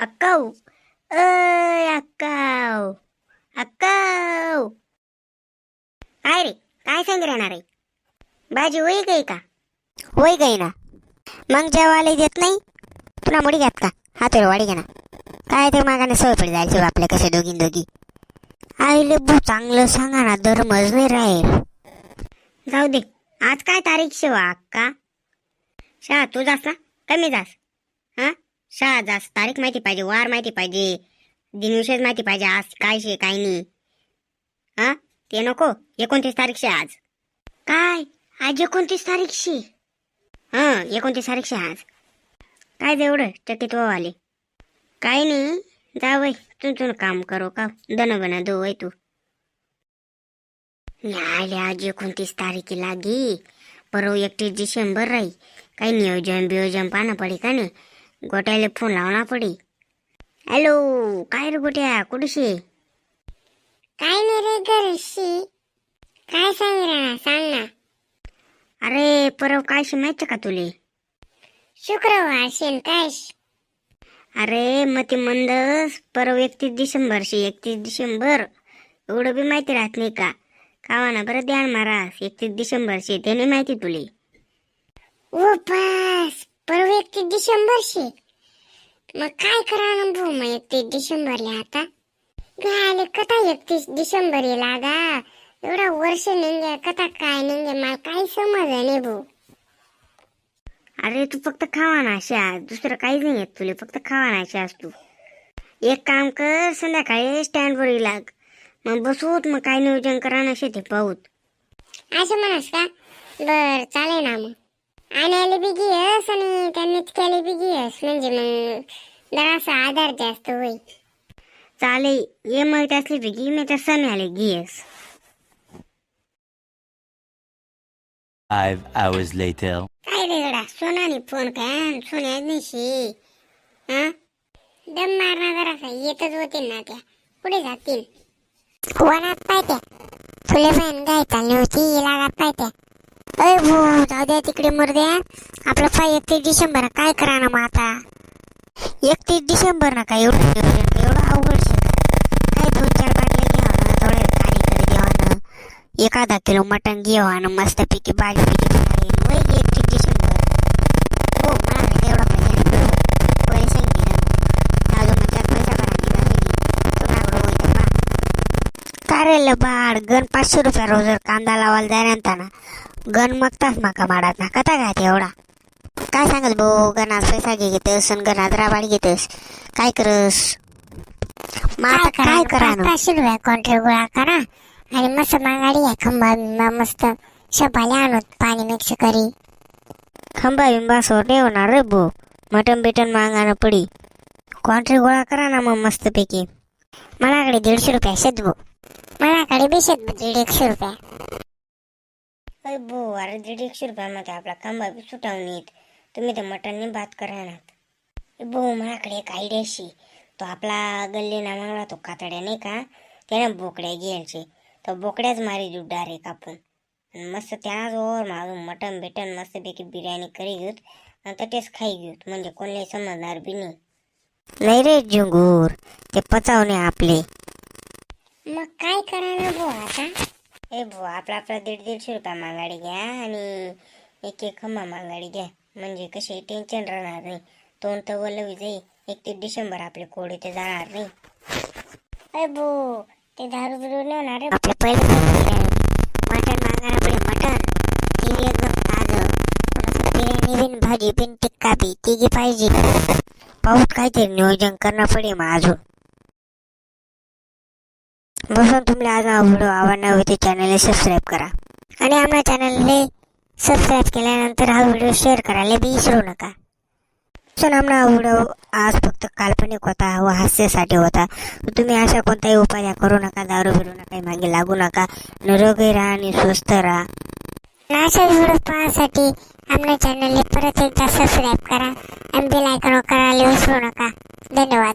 अक्काऊ अय अक्काऊ अक्काऊ काय रे? काय सांग राहणार आहे? भाजी होई गई का होई गई ना मग जेवायला देत नाही? तुला मुडी घ्यात का? हातोर वाडी घ्या ना. काय ते मागाने सवय पडली जायची बा आपल्या कसे दोघी दोघी. आईले बू चांगलं सांगा ना दरमज नाही राहील. जाऊ दे. आज काय तारीख शिवा अक्का? शाळा तू जास ना? कमी जास. हा? शाळा जास तारीख माहिती पाहिजे वार माहिती पाहिजे दिनविषयच माहिती पाहिजे आज काय शे काय नाही. हा ते नको एकोणतीस तारीख शे आज. काय? आज एकोणतीस तारीख शे? हा एकोणतीस तारीख शे आज. काय तेवढं चकित आले? काय नाही जा वय काम करो का? दन बना दो वय तू. आले आज एकोणतीस तारखेला गे परवा एकतीस डिसेंबर राही काही नियोजन बियोजन पाहणं पडे का नाही? गोट्याला फोन लावणा पडे. हॅलो काय रे गोट्या कुठेशी? काय नाही रे घरशी. काय सांग रा सांग ना. अरे परव काय शे माहिती का तुले? शुक्रवार शेन काय अरे मग ते मंदस परव एकतीस डिसेंबर शे एकतीस डिसेंबर. एवढं बी माहिती राहत नाही का? कावाना बरं ध्यान मारा एकतीस डिसेंबर शे त्याने माहिती तुले. ओ परवा एकतीस डिसेंबर शे मग काय करा ना भाऊ मग एकतीस डिसेंबरला आता. गाले कथा एकतीस डिसेंबर ये लागा. एवढा वर्ष निघे कथा काय निघे मला काही समज नाही भाऊ. अरे तू फक्त खावा ना अशी. आज दुसरं काहीच नाही येत तुले. फक्त खावा ना अशी आज तू एक काम कर संध्याकाळी स्टँडवर लाग. मग बसूत मग काय नियोजन करा ना शेती पाहूत. असं म्हणस का? बर चालेल ना मग. आणायला बी घेस आणि त्यांनीच केले बी घेस म्हणजे मग जरासा आधार जास्त होईल. चालेल ये मग त्यासली बी घे मी त्या सण आले घेस Five hours later. काय रे गडा सोनाने फोन काय सोन्या निशी हा? दम मारणार जरासा येतच होतील ना त्या. पुढे जातील. वनात पाहत्या. फुले बहीण गाय चालली होती अय भो जाऊ द्या तिकडे मुर्द्या आपलं फाय एकतीस डिसेंबर काय करा ना मग आता? एकतीस डिसेंबर ना काय एवढं एवढं अवघड शे काय दोन चार बाटल्या घ्यावा ना थोडे कारीकडे घ्यावा ना एखादा किलो मटण घ्यावा ना हो, मस्तपैकी भाजी बिजी खाईन वय कारेल बाड गण पाचशे रुपया रोज कांदा लावायला जाय ना गण मगताच माका माडात ना. कथा काय एवढा? काय सांगत भाऊ गणात पैसा घे घेतस आणि गणात राबाड घेतस. काय करस? मग आता काय करा ना पाचशे रुपया कॉन्ट्री गोळा करा. आणि मस्त मागाडी आहे खंबा मस्त शपाले आणत पाणी मिक्स करी. खंबा बिंबा सोर नाही होणार रे भो. मटन बिटन मागानं पडी. कॉन्ट्री गोळा करा ना मग मस्तपैकी. मलाकडे दीडशे रुपया शेत भाऊ मलाकडे बी शेत दीड एकशे रुपया. अरे भो अरे दीड एकशे रुपयामध्ये आपला कांबा बी सुटावून येत. तुम्ही तर मटनने भात करा बो माझ्याकडे एक आयडियाशी तो आपला गल्लीना मागला तो कातड्या नाही का? त्यानं बोकड्या घ्यायचे. तर बोकड्याच मारी देऊ डायरेक्ट आपण. आणि मस्त त्याच ओर मागून मटन बिटन मस्तपैकी बिर्याणी करी घेऊत आणि तटेच खाई घेऊत म्हणजे कोणलाही समजणार बी नाही. नाही रे जुंगूर ते पचावणे आपले. मग काय करा ना भाऊ आता? ए भो आपला आपला दीड दीडशे रुपया मागाडी घ्या आणि एक एक खंबा मागाडी घ्या. म्हणजे कशी टेन्शन राहणार नाही. तोंड तर वलवी जाई. एकतीस डिसेंबर आपले कोडी ते जाणार नाही. अय भाऊ ते दारू बिरू नाही होणार रे आपले पहिले मटन मागणार आपले मटन ती बी एकदम ताजं बिर्याणी बिन भाजी बिन टिक्का बी तिघी पाहिजे. पाहूत काहीतरी नियोजन करणं पडे मग अजून. बसून तुम्हाला आज आवडो आवडणार होते चॅनलला सबस्क्राईब करा. आणि आमच्या चॅनलने सबस्क्राईब केल्यानंतर हा व्हिडिओ शेअर करायला बी विसरू नका. सण आमना हा व्हिडिओ आज फक्त काल्पनिक होता व हास्यासाठी होता. तुम्ही अशा कोणताही उपाय करू नका दारू बिरू नका मागे लागू नका. निरोगी राहा आणि स्वस्थ राहा. अशा व्हिडिओ पाहण्यासाठी आमच्या चॅनलला परत एकदा सबस्क्राईब करा आणि बेल आयकॉन करायला विसरू नका. धन्यवाद.